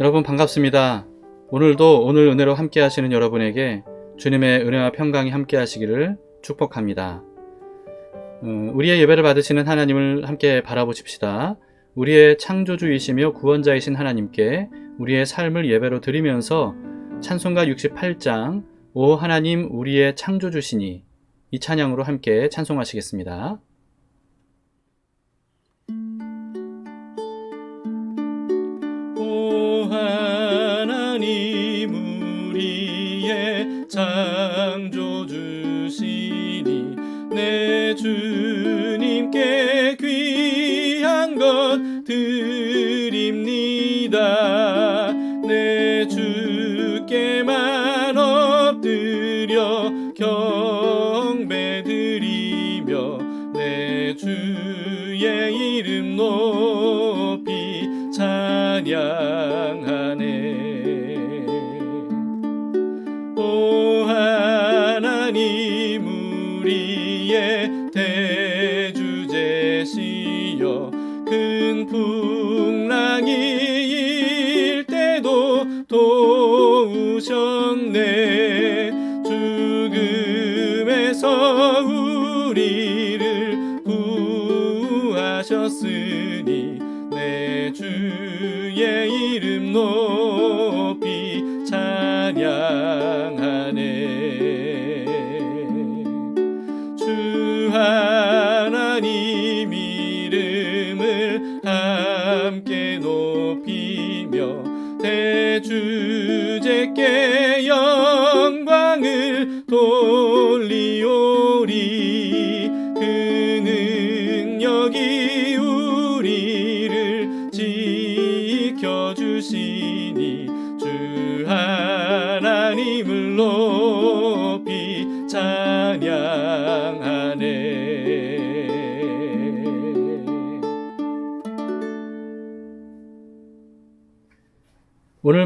여러분 반갑습니다. 오늘도 오늘 은혜로 함께 하시는 여러분에게 주님의 은혜와 평강이 함께 하시기를 축복합니다. 어, 우리의 예배를 받으시는 하나님을 함께 바라보십시다. 우리의 창조주이시며 구원자이신 하나님께 우리의 삶을 예배로 드리면서 찬송가 68장 오 하나님 우리의 창조주시니 이 찬양으로 함께 찬송하시겠습니다. 것 주의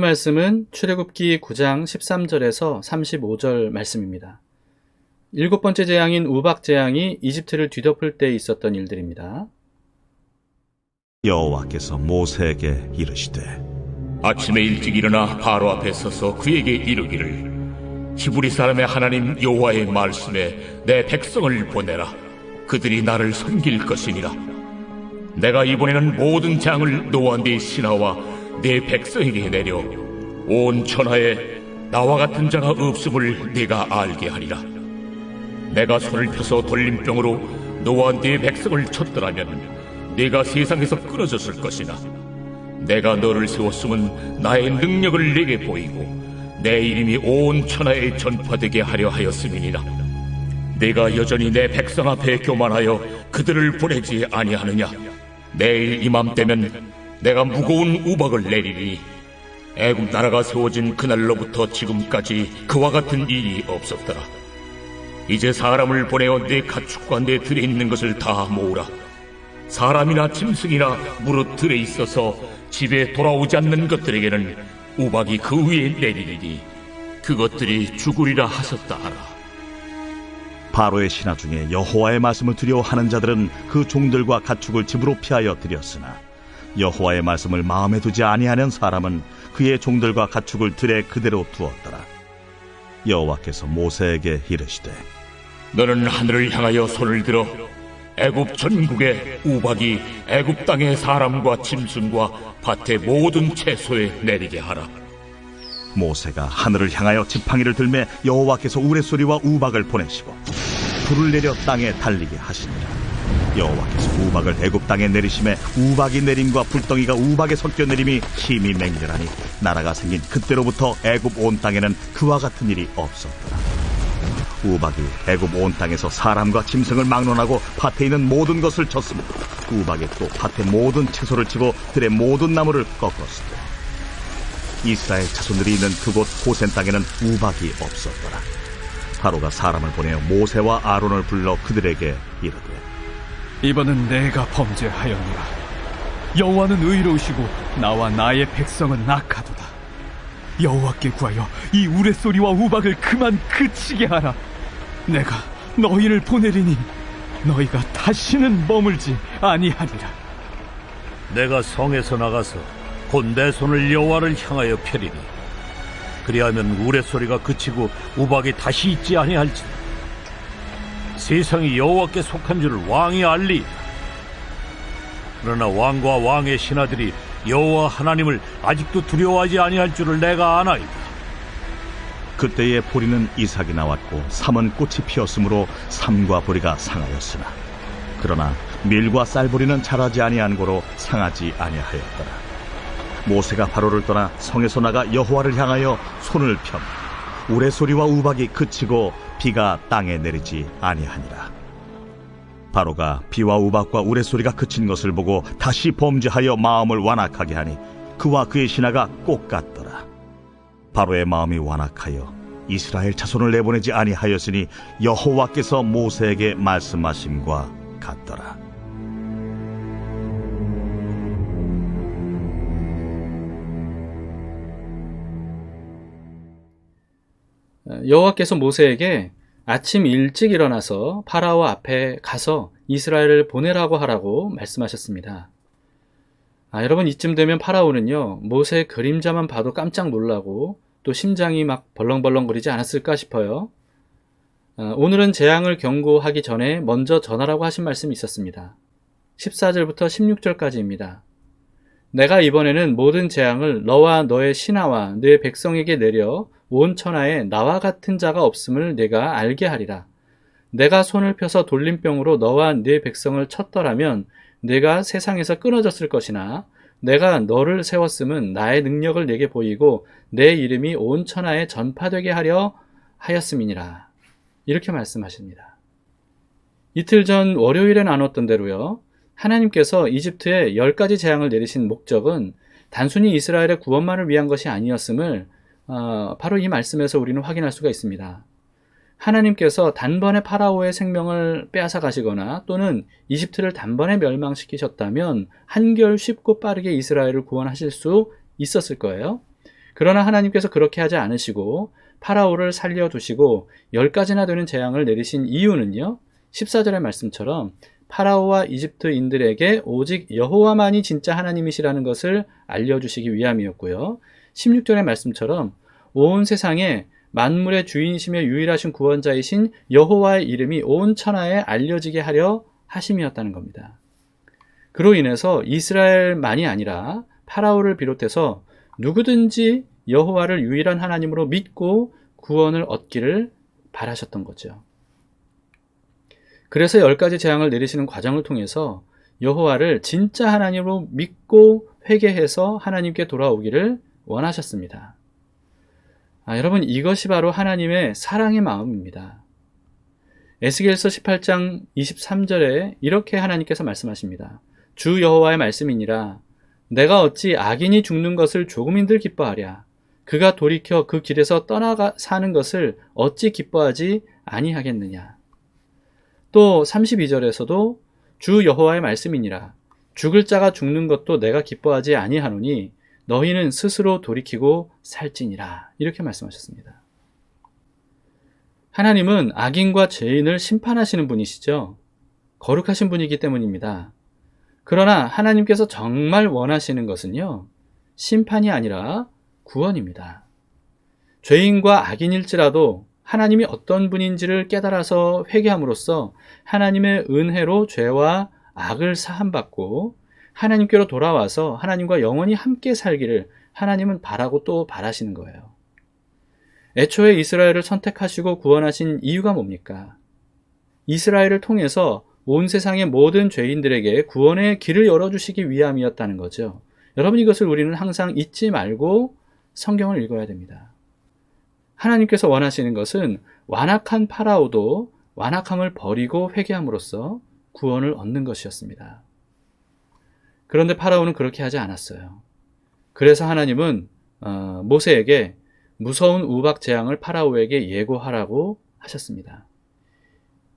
말씀은 출애굽기 9장 13절에서 35절 말씀입니다. 일곱 번째 재앙인 우박 재앙이 이집트를 뒤덮을 때 있었던 일들입니다. 여호와께서 모세에게 이르시되 아침에 일찍 일어나 바로 앞에 서서 그에게 이르기를 히브리 사람의 하나님 여호와의 말씀에 내 백성을 보내라 그들이 나를 섬길 것이니라 내가 이번에는 모든 장을 노아 네 신하와 네 백성에게 내려 온 천하에 나와 같은 자가 없음을 네가 알게 하리라. 내가 손을 펴서 돌림병으로 노아 네 백성을 쳤더라면 네가 세상에서 끊어졌을 것이나 내가 너를 세웠음은 나의 능력을 네게 보이고 내 이름이 온 천하에 전파되게 하려 하였음이니라. 내가 여전히 내 백성 앞에 교만하여 그들을 보내지 아니하느냐? 내일 이맘때면 내가 무거운 우박을 내리리니 애굽 나라가 세워진 그날로부터 지금까지 그와 같은 일이 없었더라 이제 사람을 보내어 내 가축과 내 들에 있는 것을 다 모으라 사람이나 짐승이나 무릇 들에 있어서 집에 돌아오지 않는 것들에게는 우박이 그 위에 내리리니 그것들이 죽으리라 하셨다 하라. 바로의 신하 중에 여호와의 말씀을 두려워하는 자들은 그 종들과 가축을 집으로 피하여 들였으나 여호와의 말씀을 마음에 두지 아니하는 사람은 그의 종들과 가축을 들에 그대로 두었더라 여호와께서 모세에게 이르시되 너는 하늘을 향하여 손을 들어 애굽 전국에 우박이 애굽 땅의 사람과 짐승과 밭의 모든 채소에 내리게 하라. 모세가 하늘을 향하여 지팡이를 들매 여호와께서 우레소리와 우박을 보내시고 불을 내려 땅에 달리게 하시니라 여호와께서 우박을 애굽 땅에 내리심에 우박이 내림과 불덩이가 우박에 섞여 내림이 힘이 맹렬하니 나라가 생긴 그때로부터 애굽 온 땅에는 그와 같은 일이 없었더라 우박이 애굽 온 땅에서 사람과 짐승을 막론하고 밭에 있는 모든 것을 쳤으며 우박이 또 밭의 모든 채소를 치고 들의 모든 나무를 꺾었으되 이스라엘 자손들이 있는 그곳 고센 땅에는 우박이 없었더라. 바로가 사람을 보내어 모세와 아론을 불러 그들에게 이르되 이번은 내가 범죄하였노라. 여호와는 의로우시고 나와 나의 백성은 악하도다. 여호와께 구하여 이 우레소리와 우박을 그만 그치게 하라. 내가 너희를 보내리니 너희가 다시는 머물지 아니하리라. 내가 성에서 나가서 곧 내 손을 여호와를 향하여 펴리니 그리하면 우레소리가 그치고 우박이 다시 있지 아니할지니 세상이 여호와께 속한 줄을 왕이 알리이다 그러나 왕과 왕의 신하들이 여호와 하나님을 아직도 두려워하지 아니할 줄을 내가 아나이다. 그때에 보리는 이삭이 나왔고 삼은 꽃이 피었으므로 삼과 보리가 상하였으나 그러나 밀과 쌀보리는 자라지 아니한 고로 상하지 아니하였더라. 모세가 바로를 떠나 성에서 나가 여호와를 향하여 손을 펴 우레소리와 우박이 그치고 비가 땅에 내리지 아니하니라 바로가 비와 우박과 우레소리가 그친 것을 보고 다시 범죄하여 마음을 완악하게 하니 그와 그의 신하가 꼭 같더라 바로의 마음이 완악하여 이스라엘 자손을 내보내지 아니하였으니 여호와께서 모세에게 말씀하심과 같더라. 여호와께서 모세에게 아침 일찍 일어나서 파라오 앞에 가서 이스라엘을 보내라고 하라고 말씀하셨습니다. 아, 여러분 이쯤 되면 파라오는요 모세의 그림자만 봐도 깜짝 놀라고 또 심장이 막 벌렁벌렁거리지 않았을까 싶어요. 아, 오늘은 재앙을 경고하기 전에 먼저 전하라고 하신 말씀이 있었습니다. 14절부터 16절까지입니다. 내가 이번에는 모든 재앙을 너와 너의 신하와 너의 백성에게 내려 온 천하에 나와 같은 자가 없음을 내가 알게 하리라. 내가 손을 펴서 돌림병으로 너와 네 백성을 쳤더라면 내가 세상에서 끊어졌을 것이나 내가 너를 세웠음은 나의 능력을 내게 보이고 내 이름이 온 천하에 전파되게 하려 하였음이니라. 이렇게 말씀하십니다. 이틀 전 월요일에 나눴던 대로요. 하나님께서 이집트에 열 가지 재앙을 내리신 목적은 단순히 이스라엘의 구원만을 위한 것이 아니었음을 어, 바로 이 말씀에서 우리는 확인할 수가 있습니다. 하나님께서 단번에 파라오의 생명을 빼앗아 가시거나 또는 이집트를 단번에 멸망시키셨다면 한결 쉽고 빠르게 이스라엘을 구원하실 수 있었을 거예요. 그러나 하나님께서 그렇게 하지 않으시고 파라오를 살려두시고 열 가지나 되는 재앙을 내리신 이유는요. 14절의 말씀처럼 파라오와 이집트인들에게 오직 여호와만이 진짜 하나님이시라는 것을 알려주시기 위함이었고요. 16절의 말씀처럼 온 세상에 만물의 주인이시며 유일하신 구원자이신 여호와의 이름이 온 천하에 알려지게 하려 하심이었다는 겁니다. 그로 인해서 이스라엘만이 아니라 파라오를 비롯해서 누구든지 여호와를 유일한 하나님으로 믿고 구원을 얻기를 바라셨던 거죠. 그래서 열 가지 재앙을 내리시는 과정을 통해서 여호와를 진짜 하나님으로 믿고 회개해서 하나님께 돌아오기를 원하셨습니다. 아, 여러분 이것이 바로 하나님의 사랑의 마음입니다. 에스겔서 18장 23절에 이렇게 하나님께서 말씀하십니다. 주 여호와의 말씀이니라 내가 어찌 악인이 죽는 것을 조금인들 기뻐하랴 그가 돌이켜 그 길에서 떠나가 사는 것을 어찌 기뻐하지 아니하겠느냐 또 32절에서도 주 여호와의 말씀이니라 죽을 자가 죽는 것도 내가 기뻐하지 아니하노니 너희는 스스로 돌이키고 살지니라 이렇게 말씀하셨습니다. 하나님은 악인과 죄인을 심판하시는 분이시죠. 거룩하신 분이기 때문입니다. 그러나 하나님께서 정말 원하시는 것은요. 심판이 아니라 구원입니다. 죄인과 악인일지라도 하나님이 어떤 분인지를 깨달아서 회개함으로써 하나님의 은혜로 죄와 악을 사함받고 하나님께로 돌아와서 하나님과 영원히 함께 살기를 하나님은 바라고 또 바라시는 거예요. 애초에 이스라엘을 선택하시고 구원하신 이유가 뭡니까? 이스라엘을 통해서 온 세상의 모든 죄인들에게 구원의 길을 열어주시기 위함이었다는 거죠. 여러분 이것을 우리는 항상 잊지 말고 성경을 읽어야 됩니다. 하나님께서 원하시는 것은 완악한 파라오도 완악함을 버리고 회개함으로써 구원을 얻는 것이었습니다. 그런데 파라오는 그렇게 하지 않았어요. 그래서 하나님은 어, 모세에게 무서운 우박 재앙을 파라오에게 예고하라고 하셨습니다.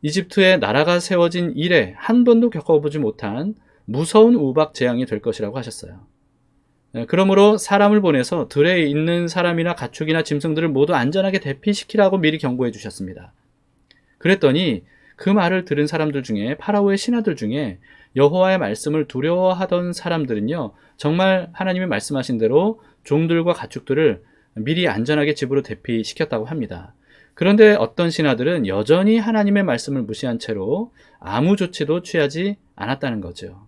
이집트에 나라가 세워진 이래 한 번도 겪어보지 못한 무서운 우박 재앙이 될 것이라고 하셨어요. 예, 그러므로 사람을 보내서 들에 있는 사람이나 가축이나 짐승들을 모두 안전하게 대피시키라고 미리 경고해 주셨습니다. 그랬더니 그 말을 들은 사람들 중에 파라오의 신하들 중에 여호와의 말씀을 두려워하던 사람들은요, 정말 하나님의 말씀하신 대로 종들과 가축들을 미리 안전하게 집으로 대피시켰다고 합니다. 그런데 어떤 신하들은 여전히 하나님의 말씀을 무시한 채로 아무 조치도 취하지 않았다는 거죠.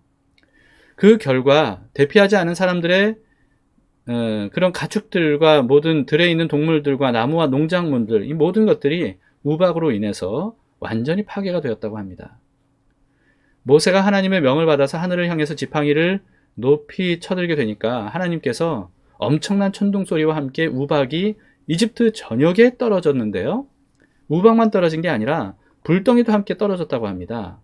그 결과 대피하지 않은 사람들의 어, 그런 가축들과 모든 들에 있는 동물들과 나무와 농작물들 이 모든 것들이 우박으로 인해서 완전히 파괴가 되었다고 합니다. 모세가 하나님의 명을 받아서 하늘을 향해서 지팡이를 높이 쳐들게 되니까 하나님께서 엄청난 천둥 소리와 함께 우박이 이집트 전역에 떨어졌는데요. 우박만 떨어진 게 아니라 불덩이도 함께 떨어졌다고 합니다.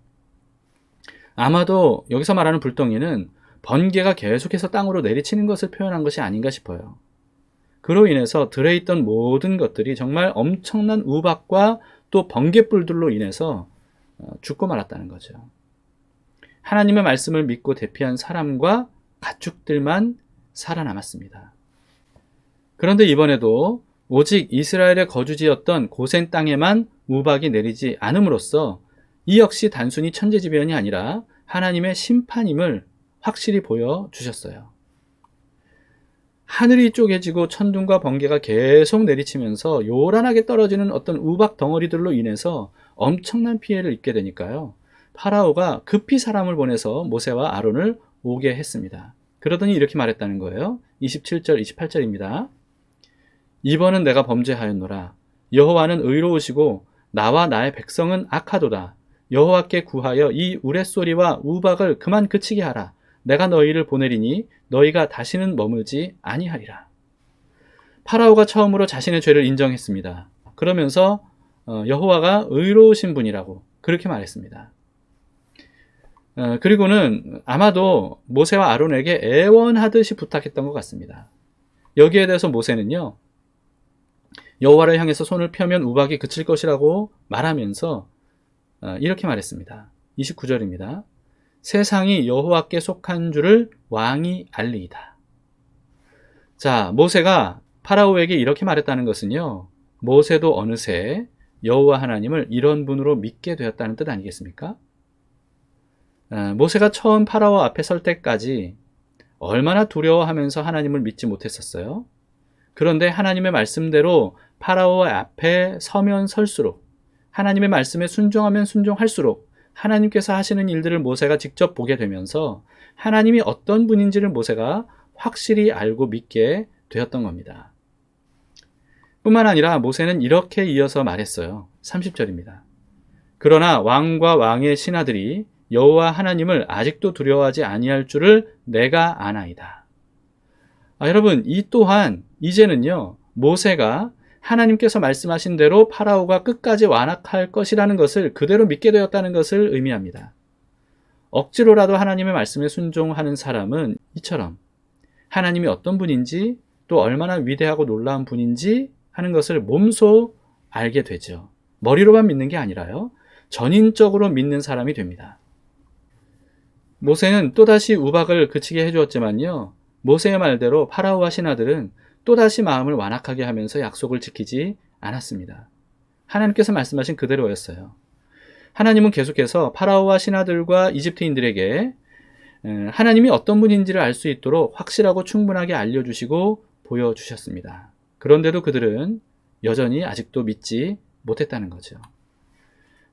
아마도 여기서 말하는 불덩이는 번개가 계속해서 땅으로 내리치는 것을 표현한 것이 아닌가 싶어요. 그로 인해서 들에 있던 모든 것들이 정말 엄청난 우박과 또 번개불들로 인해서 어, 죽고 말았다는 거죠. 하나님의 말씀을 믿고 대피한 사람과 가축들만 살아남았습니다. 그런데 이번에도 오직 이스라엘의 거주지였던 고센 땅에만 우박이 내리지 않음으로써 이 역시 단순히 천재지변이 아니라 하나님의 심판임을 확실히 보여주셨어요. 하늘이 쪼개지고 천둥과 번개가 계속 내리치면서 요란하게 떨어지는 어떤 우박 덩어리들로 인해서 엄청난 피해를 입게 되니까요. 파라오가 급히 사람을 보내서 모세와 아론을 오게 했습니다. 그러더니 이렇게 말했다는 거예요. 27절, 28절입니다. 이번은 내가 범죄하였노라. 여호와는 의로우시고 나와 나의 백성은 악하도다. 여호와께 구하여 이 우레소리와 우박을 그만 그치게 하라. 내가 너희를 보내리니 너희가 다시는 머물지 아니하리라. 파라오가 처음으로 자신의 죄를 인정했습니다. 그러면서 어, 여호와가 의로우신 분이라고 그렇게 말했습니다. 어, 그리고는 아마도 모세와 아론에게 애원하듯이 부탁했던 것 같습니다. 여기에 대해서 모세는요, 여호와를 향해서 손을 펴면 우박이 그칠 것이라고 말하면서 어, 이렇게 말했습니다. 29절입니다. 세상이 여호와께 속한 줄을 왕이 알리이다. 자, 모세가 파라오에게 이렇게 말했다는 것은요. 모세도 어느새 여호와 하나님을 이런 분으로 믿게 되었다는 뜻 아니겠습니까? 아, 모세가 처음 파라오 앞에 설 때까지 얼마나 두려워하면서 하나님을 믿지 못했었어요. 그런데 하나님의 말씀대로 파라오 앞에 서면 설수록 하나님의 말씀에 순종하면 순종할수록 하나님께서 하시는 일들을 모세가 직접 보게 되면서 하나님이 어떤 분인지를 모세가 확실히 알고 믿게 되었던 겁니다. 뿐만 아니라 모세는 이렇게 이어서 말했어요. 30절입니다. 그러나 왕과 왕의 신하들이 여호와 하나님을 아직도 두려워하지 아니할 줄을 내가 아나이다. 아, 여러분, 이 또한 이제는요, 모세가 하나님께서 말씀하신 대로 파라오가 끝까지 완악할 것이라는 것을 그대로 믿게 되었다는 것을 의미합니다. 억지로라도 하나님의 말씀에 순종하는 사람은 이처럼 하나님이 어떤 분인지 또 얼마나 위대하고 놀라운 분인지 하는 것을 몸소 알게 되죠. 머리로만 믿는 게 아니라요. 전인적으로 믿는 사람이 됩니다. 모세는 또다시 우박을 그치게 해주었지만요. 모세의 말대로 파라오와 신하들은 또다시 마음을 완악하게 하면서 약속을 지키지 않았습니다. 하나님께서 말씀하신 그대로였어요. 하나님은 계속해서 파라오와 신하들과 이집트인들에게 하나님이 어떤 분인지를 알 수 있도록 확실하고 충분하게 알려주시고 보여주셨습니다. 그런데도 그들은 여전히 아직도 믿지 못했다는 거죠.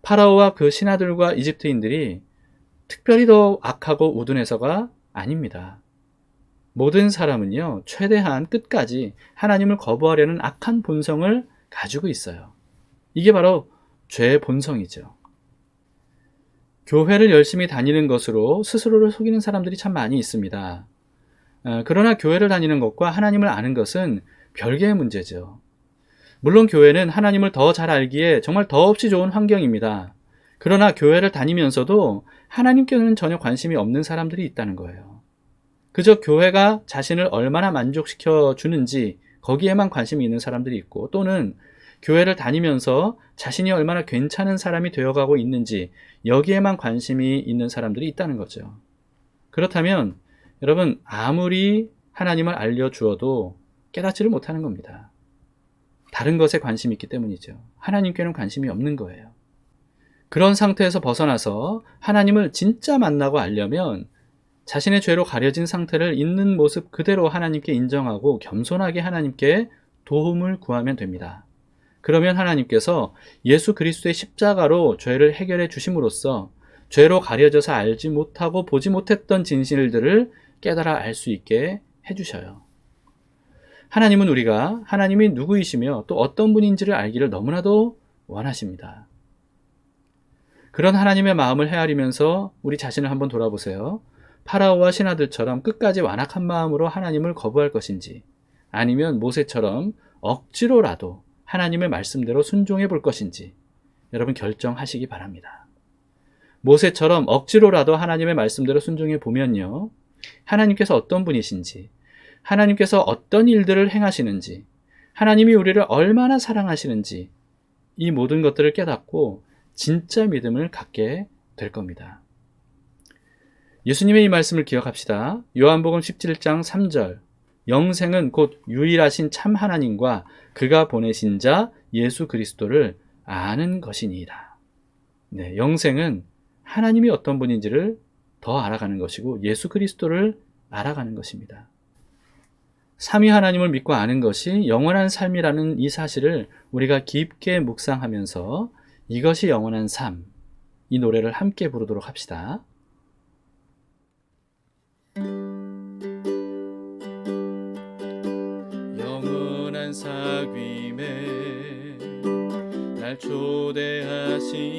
파라오와 그 신하들과 이집트인들이 특별히 더 악하고 우둔해서가 아닙니다. 모든 사람은요, 최대한 끝까지 하나님을 거부하려는 악한 본성을 가지고 있어요. 이게 바로 죄의 본성이죠. 교회를 열심히 다니는 것으로 스스로를 속이는 사람들이 참 많이 있습니다. 어, 그러나 교회를 다니는 것과 하나님을 아는 것은 별개의 문제죠. 물론 교회는 하나님을 더 잘 알기에 정말 더없이 좋은 환경입니다. 그러나 교회를 다니면서도 하나님께는 전혀 관심이 없는 사람들이 있다는 거예요. 그저 교회가 자신을 얼마나 만족시켜 주는지 거기에만 관심이 있는 사람들이 있고 또는 교회를 다니면서 자신이 얼마나 괜찮은 사람이 되어가고 있는지 여기에만 관심이 있는 사람들이 있다는 거죠. 그렇다면 여러분 아무리 하나님을 알려주어도 깨닫지를 못하는 겁니다. 다른 것에 관심이 있기 때문이죠. 하나님께는 관심이 없는 거예요. 그런 상태에서 벗어나서 하나님을 진짜 만나고 알려면 자신의 죄로 가려진 상태를 있는 모습 그대로 하나님께 인정하고 겸손하게 하나님께 도움을 구하면 됩니다. 그러면 하나님께서 예수 그리스도의 십자가로 죄를 해결해 주심으로써 죄로 가려져서 알지 못하고 보지 못했던 진실들을 깨달아 알 수 있게 해주셔요. 하나님은 우리가 하나님이 누구이시며 또 어떤 분인지를 알기를 너무나도 원하십니다. 그런 하나님의 마음을 헤아리면서 우리 자신을 한번 돌아보세요. 파라오와 신하들처럼 끝까지 완악한 마음으로 하나님을 거부할 것인지 아니면 모세처럼 억지로라도 하나님의 말씀대로 순종해 볼 것인지 여러분 결정하시기 바랍니다. 모세처럼 억지로라도 하나님의 말씀대로 순종해 보면요. 하나님께서 어떤 분이신지, 하나님께서 어떤 일들을 행하시는지, 하나님이 우리를 얼마나 사랑하시는지 이 모든 것들을 깨닫고 진짜 믿음을 갖게 될 겁니다. 예수님의 이 말씀을 기억합시다. 요한복음 17장 3절. 영생은 곧 유일하신 참 하나님과 그가 보내신 자 예수 그리스도를 아는 것이니이다. 네, 영생은 하나님이 어떤 분인지를 더 알아가는 것이고 예수 그리스도를 알아가는 것입니다. 삼위 하나님을 믿고 아는 것이 영원한 삶이라는 이 사실을 우리가 깊게 묵상하면서 이것이 영원한 삶, 이 노래를 함께 부르도록 합시다. 영원한 사귐에 날 초대하시네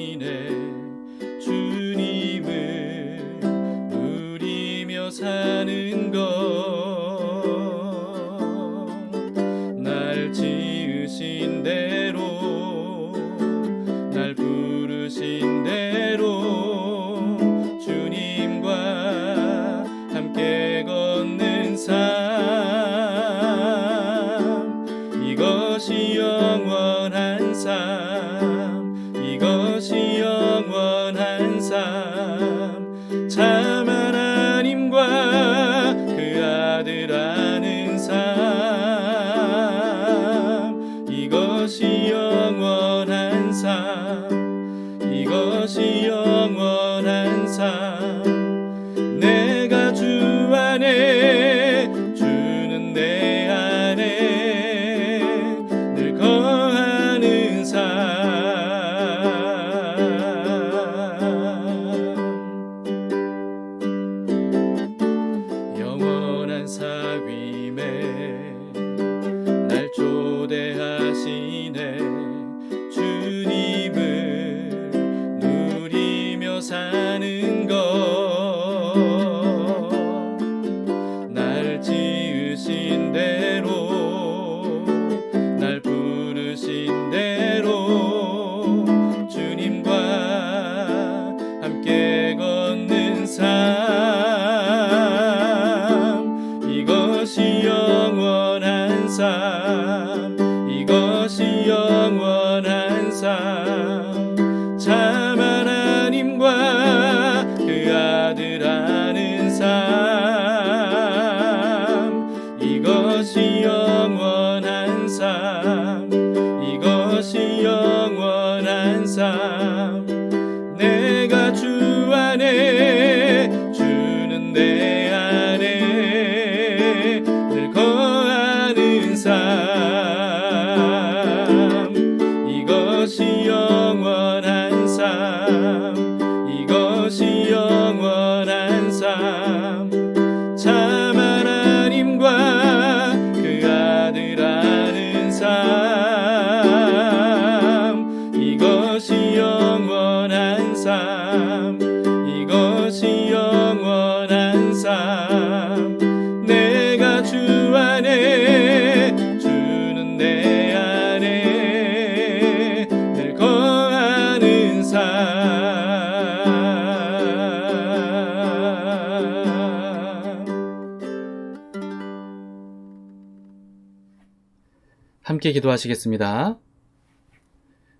함께 기도하시겠습니다.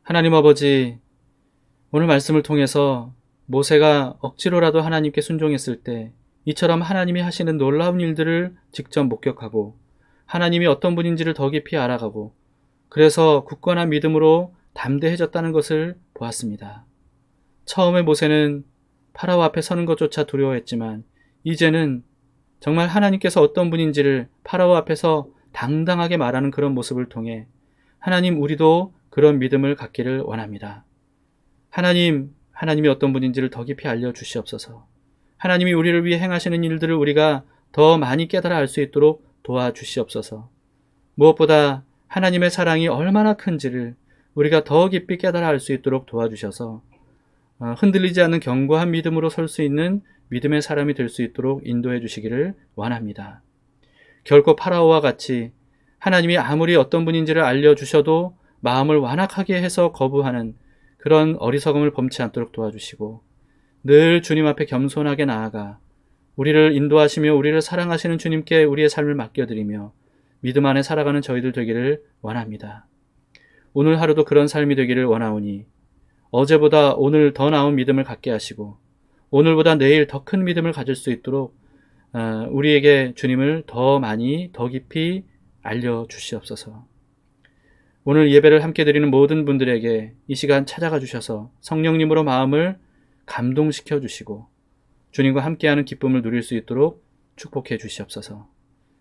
하나님 아버지, 오늘 말씀을 통해서 모세가 억지로라도 하나님께 순종했을 때 이처럼 하나님이 하시는 놀라운 일들을 직접 목격하고 하나님이 어떤 분인지를 더 깊이 알아가고 그래서 굳건한 믿음으로 담대해졌다는 것을 보았습니다. 처음에 모세는 파라오 앞에 서는 것조차 두려워했지만 이제는 정말 하나님께서 어떤 분인지를 파라오 앞에서 당당하게 말하는 그런 모습을 통해 하나님 우리도 그런 믿음을 갖기를 원합니다. 하나님, 하나님이 어떤 분인지를 더 깊이 알려 주시옵소서. 하나님이 우리를 위해 행하시는 일들을 우리가 더 많이 깨달아 알 수 있도록 도와주시옵소서. 무엇보다 하나님의 사랑이 얼마나 큰지를 우리가 더 깊이 깨달아 알 수 있도록 도와주셔서 어, 흔들리지 않는 견고한 믿음으로 설 수 있는 믿음의 사람이 될 수 있도록 인도해 주시기를 원합니다. 결코 파라오와 같이 하나님이 아무리 어떤 분인지를 알려주셔도 마음을 완악하게 해서 거부하는 그런 어리석음을 범치 않도록 도와주시고 늘 주님 앞에 겸손하게 나아가 우리를 인도하시며 우리를 사랑하시는 주님께 우리의 삶을 맡겨드리며 믿음 안에 살아가는 저희들 되기를 원합니다. 오늘 하루도 그런 삶이 되기를 원하오니 어제보다 오늘 더 나은 믿음을 갖게 하시고 오늘보다 내일 더 큰 믿음을 가질 수 있도록 아, 우리에게 주님을 더 많이 더 깊이 알려 주시옵소서. 오늘 예배를 함께 드리는 모든 분들에게 이 시간 찾아가 주셔서 성령님으로 마음을 감동시켜 주시고 주님과 함께하는 기쁨을 누릴 수 있도록 축복해 주시옵소서.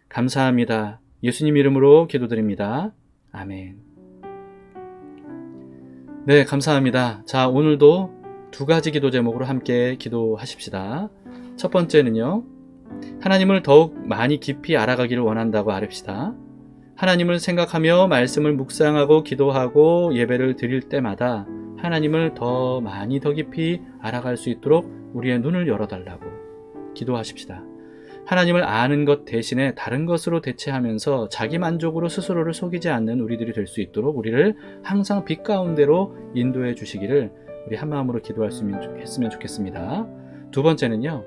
감사합니다. 예수님 이름으로 기도드립니다. 아멘. 네, 감사합니다. 자, 오늘도 두 가지 기도 제목으로 함께 기도하십시다. 첫 번째는요, 하나님을 더욱 많이 깊이 알아가기를 원한다고 아뢰시다. 하나님을 생각하며 말씀을 묵상하고 기도하고 예배를 드릴 때마다 하나님을 더 많이 더 깊이 알아갈 수 있도록 우리의 눈을 열어달라고 기도하십시다. 하나님을 아는 것 대신에 다른 것으로 대체하면서 자기 만족으로 스스로를 속이지 않는 우리들이 될 수 있도록 우리를 항상 빛 가운데로 인도해 주시기를 우리 한 마음으로 기도할 수 있으면 좋겠습니다. 두 번째는요,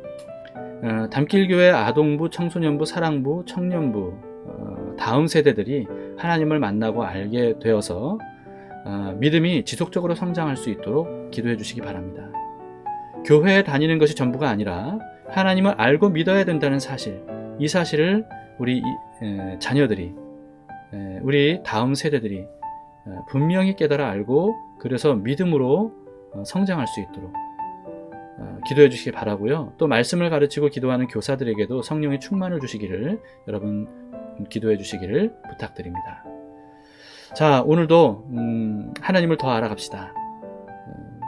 어, 담길교회 아동부, 청소년부, 사랑부, 청년부 어, 다음 세대들이 하나님을 만나고 알게 되어서 어, 믿음이 지속적으로 성장할 수 있도록 기도해 주시기 바랍니다. 교회에 다니는 것이 전부가 아니라 하나님을 알고 믿어야 된다는 사실, 이 사실을 우리 자녀들이, 에, 우리 다음 세대들이 에, 분명히 깨달아 알고 그래서 믿음으로 어, 성장할 수 있도록 어, 기도해 주시기 바라고요. 또 말씀을 가르치고 기도하는 교사들에게도 성령의 충만을 주시기를 여러분 기도해 주시기를 부탁드립니다. 자, 오늘도 음, 하나님을 더 알아갑시다. 음,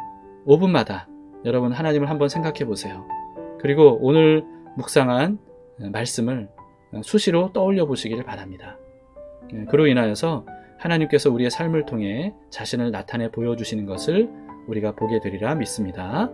5분마다 여러분 하나님을 한번 생각해 보세요. 그리고 오늘 묵상한 말씀을 수시로 떠올려 보시기를 바랍니다. 예, 그로 인하여서 하나님께서 우리의 삶을 통해 자신을 나타내 보여주시는 것을 우리가 보게 되리라 믿습니다.